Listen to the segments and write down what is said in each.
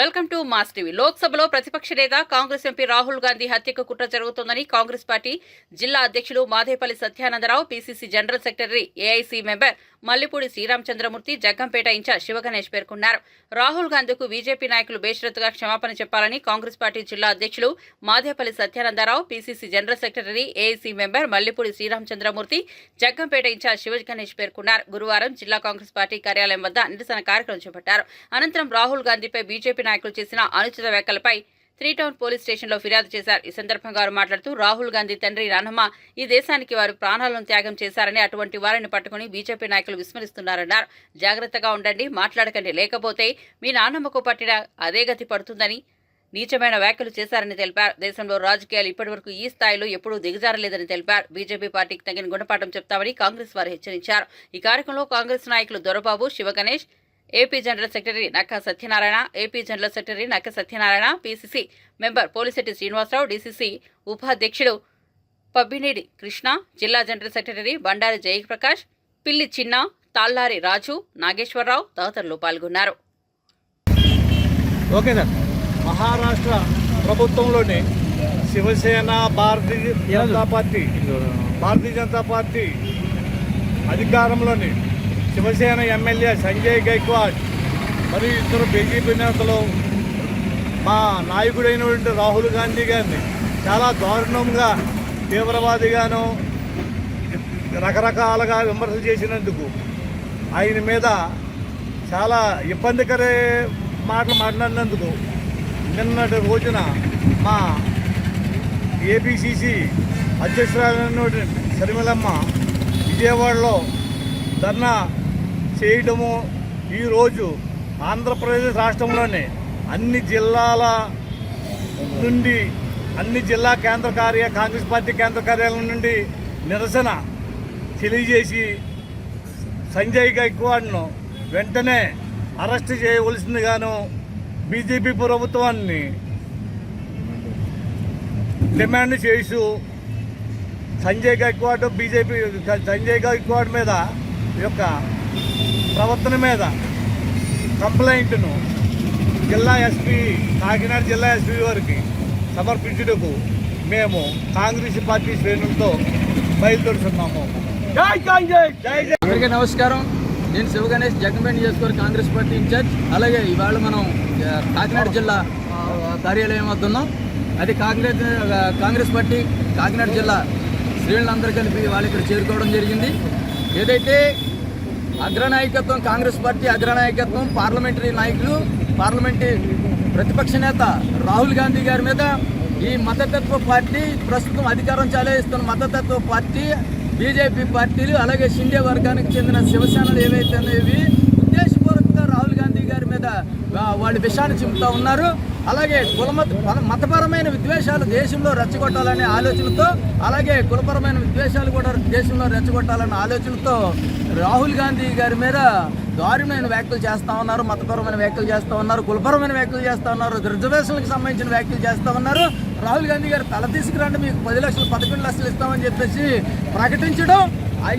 Welcome to mass TV. లోక్సభలో ప్రతిపక్ష నేత కాంగ్రెస్ ఎంపీ రాహుల్ గాంధీ హత్యకు కుట్ర జరుగుతోందని కాంగ్రెస్ పార్టీ జిల్లా అధ్యక్షులు Madepalli Satyanandarao PCC general secretary AIC member Mallipudi Sriramachandramurthy Jaggampeta incharge Sivaganesh పేర్కొన్నారు. రాహుల్ గాంధీకు బీజేపీ నాయకులు బేషరత్తుగా క్షమాపణ చెప్పాలని కాంగ్రెస్ పార్టీ జిల్లా అధ్యక్షులు Madepalli Satyanandarao PCC general secretary AIC member Mallipudi Sriramachandramurthy Jaggampeta incharge Sivaganesh పేర్కొన్నారు. గురువారం జిల్లా కాంగ్రెస్ పార్టీ కార్యాలయం వద్ద నిరసన కార్యక్రమం చేపట్టారు. అనంతరం రాహుల్ గాంధీపై బీజేపీ నాయకులు చేసిన అనుచిత వ్యాఖ్యలపై త్రీ టౌన్ పోలీస్ స్టేషన్లో ఫిర్యాదు చేశారు. ఈ సందర్భంగా వారు మాట్లాడుతూ రాహుల్ గాంధీ తండ్రి రానమ్మ ఈ దేశానికి వారు ప్రాణాలను త్యాగం చేశారని అటువంటి వారిని పట్టుకుని బీజేపీ నాయకులు విస్మరిస్తున్నారన్నారు. జాగ్రత్తగా ఉండండి మాట్లాడకండి. లేకపోతే మీ నాన్నమ్మకు పట్టిన అదే గతి పడుతుందని నీచమైన వ్యాఖ్యలు చేశారని తెలిపారు. దేశంలో రాజకీయాలు ఇప్పటివరకు ఈ స్థాయిలో ఎప్పుడూ దిగజారలేదని తెలిపారు. బీజేపీ పార్టీకి తగిన గుణపాఠం చెప్తామని కాంగ్రెస్ వారు హెచ్చరించారు. ఈ కార్యక్రమంలో కాంగ్రెస్ నాయకులు Dorababu Sivaganesh AP general secretary Nakka Satyanarayana AP general secretary Nakka Satyanarayana PCC member Polisetti Srinivasarao DCC ఉపాధ్యక్షుడు పబ్బినేడి కృష్ణ జిల్లా జనరల్ సెక్రటరీ బండారి జయప్రకాష్ పిల్లి చిన్న తాళ్ళారి రాజు నాగేశ్వరరావు తదితరులు పాల్గొన్నారు. Okay sir. మహారాష్ట్ర ప్రభుత్వంలోని శివసేన భారతీయ జనతా పార్టీ భారతీయ జనతా పార్టీ అధికారంలోని శివసేన ఎమ్మెల్యే సంజయ్ గైక్వాడ్ మరియు ఇద్దరు బీజేపీ నేతలు మా నాయకుడైనటువంటి రాహుల్ గాంధీ గారిని చాలా దారుణంగా తీవ్రవాదిగాను రకరకాలుగా విమర్శలు చేసినందుకు ఆయన మీద చాలా ఇబ్బందికర మాటలు మాట్లాడినందుకు నిన్నటి రోజున మా ఏపీసీసీ అధ్యక్షురాలైన శర్మిలమ్మ విజయవాడలో ధర్నా చేయడము ఈరోజు ఆంధ్రప్రదేశ్ రాష్ట్రంలోని అన్ని జిల్లాల నుండి అన్ని జిల్లా కేంద్ర కార్య కాంగ్రెస్ పార్టీ కేంద్ర కార్యాలయం నుండి నిరసన తెలియజేసి సంజయ్ గైక్వాడ్ను వెంటనే అరెస్ట్ చేయవలసిందిగాను బీజేపీ ప్రభుత్వాన్ని డిమాండ్ చేస్తూ సంజయ్ గైక్వాడ్ బీజేపీ సంజయ్ గైక్వాడ్ మీద ఈ యొక్క ప్రవర్తన మీద కంప్లైంట్ను జిల్లా ఎస్పీ కాకినాడ జిల్లా ఎస్పీ వారికి సమర్పించుటకు మేము కాంగ్రెస్ పార్టీ శ్రేణులతో బయలుదేరుతున్నాము. అందరికీ నమస్కారం. నేను శివ గణేష్ జగన్మేన్ నియోజకవర్గ కాంగ్రెస్ పార్టీ ఇన్ఛార్జ్. అలాగే ఇవాళ మనం కాకినాడ జిల్లా కార్యాలయం వద్ద ఉన్నాం. అది కాంగ్రెస్ కాంగ్రెస్ పార్టీ కాకినాడ జిల్లా శ్రేణులందరూ కలిపి వాళ్ళు ఇక్కడ చేరుకోవడం జరిగింది. ఏదైతే అగ్రనాయకత్వం కాంగ్రెస్ పార్టీ అగ్రనాయకత్వం పార్లమెంటరీ నాయకులు పార్లమెంటరీ ప్రతిపక్ష నేత రాహుల్ గాంధీ గారి మీద ఈ మతతత్వ పార్టీ ప్రస్తుతం అధికారం చాలేస్తున్న మతతత్వ పార్టీ బీజేపీ పార్టీలు అలాగే షిండే వర్గానికి చెందిన శివసేనలు ఏవైతే అనేవి ఉద్దేశపూర్వకంగా రాహుల్ గాంధీ గారి మీద వాళ్ళు విషాన్ని చెబుతూ ఉన్నారు. అలాగే కులమత మతపరమైన విద్వేషాలు దేశంలో రెచ్చగొట్టాలనే ఆలోచనతో అలాగే కులపరమైన విద్వేషాలు కూడా దేశంలో రెచ్చగొట్టాలనే ఆలోచనతో రాహుల్ గాంధీ గారి మీద దారుణమైన వ్యాఖ్యలు చేస్తూ ఉన్నారు మతపరమైన వ్యాఖ్యలు చేస్తూ ఉన్నారు కులపరమైన వ్యాఖ్యలు చేస్తూ ఉన్నారు రిజర్వేషన్లకు సంబంధించిన వ్యాఖ్యలు చేస్తూ ఉన్నారు. రాహుల్ గాంధీ గారు తల తీసుకురండి మీకు పది లక్షలు పదకొండు లక్షలు ఇస్తామని చెప్పేసి ప్రకటించడం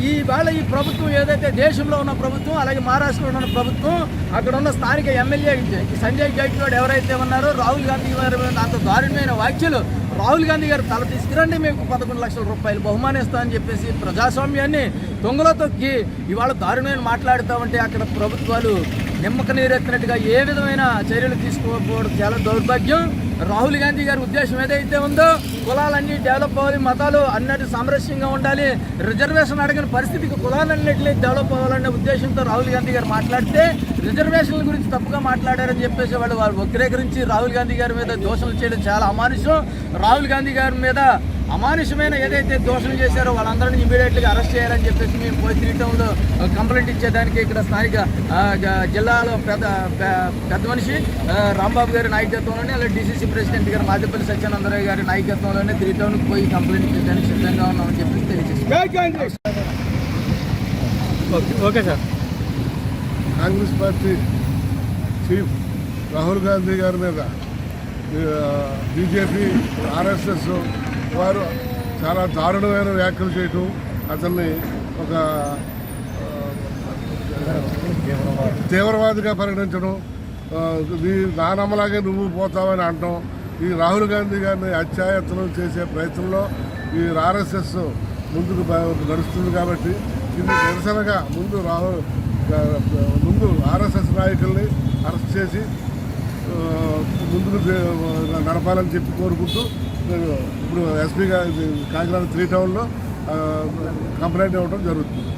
ఈ వేళ ఈ ప్రభుత్వం ఏదైతే దేశంలో ఉన్న ప్రభుత్వం అలాగే మహారాష్ట్రలో ఉన్న ప్రభుత్వం అక్కడ ఉన్న స్థానిక ఎమ్మెల్యే సంజయ్ గైక్వాడ్ ఎవరైతే ఉన్నారో రాహుల్ గాంధీ గారి అంత దారుణమైన వ్యాఖ్యలు రాహుల్ గాంధీ గారు తల తీసుకురండి మీకు పదకొండు లక్షల రూపాయలు బహుమానిస్తామని చెప్పేసి ప్రజాస్వామ్యాన్ని దొంగలతో ఇవాళ దారుణమైన మాట్లాడుతామంటే అక్కడ ప్రభుత్వాలు నిమ్మక నీరెత్తినట్టుగా ఏ విధమైన చర్యలు తీసుకోకపోవడం చాలా దౌర్భాగ్యం. రాహుల్ గాంధీ గారి ఉద్దేశం ఏదైతే ఉందో కులాలన్నీ డెవలప్ అవ్వాలి మతాలు అన్నట్టు సామరస్యంగా ఉండాలి. రిజర్వేషన్ అడిగిన పరిస్థితికి కులాలన్నింటినీ డెవలప్ అవ్వాలనే ఉద్దేశంతో రాహుల్ గాంధీ గారు మాట్లాడితే రిజర్వేషన్ల గురించి తప్పుగా మాట్లాడారని చెప్పేసి వాళ్ళు వారు వక్రీకరించి రాహుల్ గాంధీ గారి మీద దోషణలు చేయడం చాలా అమానుషం. రాహుల్ గాంధీ గారి మీద అమానుషమైన ఏదైతే దోషణలు చేశారో వాళ్ళందరినీ ఇమీడియట్గా అరెస్ట్ చేయాలని చెప్పేసి మేము పోయి త్రీ టౌన్లో కంప్లైంట్ ఇచ్చేదానికి ఇక్కడ స్థానిక జిల్లాలో పెద్ద పెద్ద మనిషి రాంబాబు గారి నాయకత్వంలోనే అలాగే డీసీసీ ప్రెసిడెంట్ గారు మాదేపల్లి సత్యానందరావు గారి నాయకత్వంలోనే త్రీ టౌన్కి పోయి కంప్లైంట్ ఇచ్చేదానికి సిద్ధంగా ఉన్నామని చెప్పేసి తెలియజేస్తాం okay sir. Congress party chief Rahul Gandhi గారి మీద బీజేపీ ఆర్ఎస్ఎస్ వారు చాలా దారుణమైన వ్యాఖ్యలు చేయటం అతన్ని ఒక తీవ్రవాదిగా పరిగణించడం నీ నానమ్మలాగే నువ్వు పోతావని అంటాం ఈ రాహుల్ గాంధీ గారిని అత్యాయత్నం చేసే ప్రయత్నంలో ఈ ఆర్ఎస్ఎస్ ముందుకు నడుస్తుంది కాబట్టి ఇది నిరసనగా ముందు రాహుల్ ముందు ఆర్ఎస్ఎస్ నాయకుల్ని అరెస్ట్ చేసి ముందుకు నడపాలని చెప్పి కోరుకుంటూ ఇప్పుడు ఎస్పీ కాకినాడ త్రీ టౌన్లో కంప్లైంట్ ఇవ్వడం జరుగుతుంది.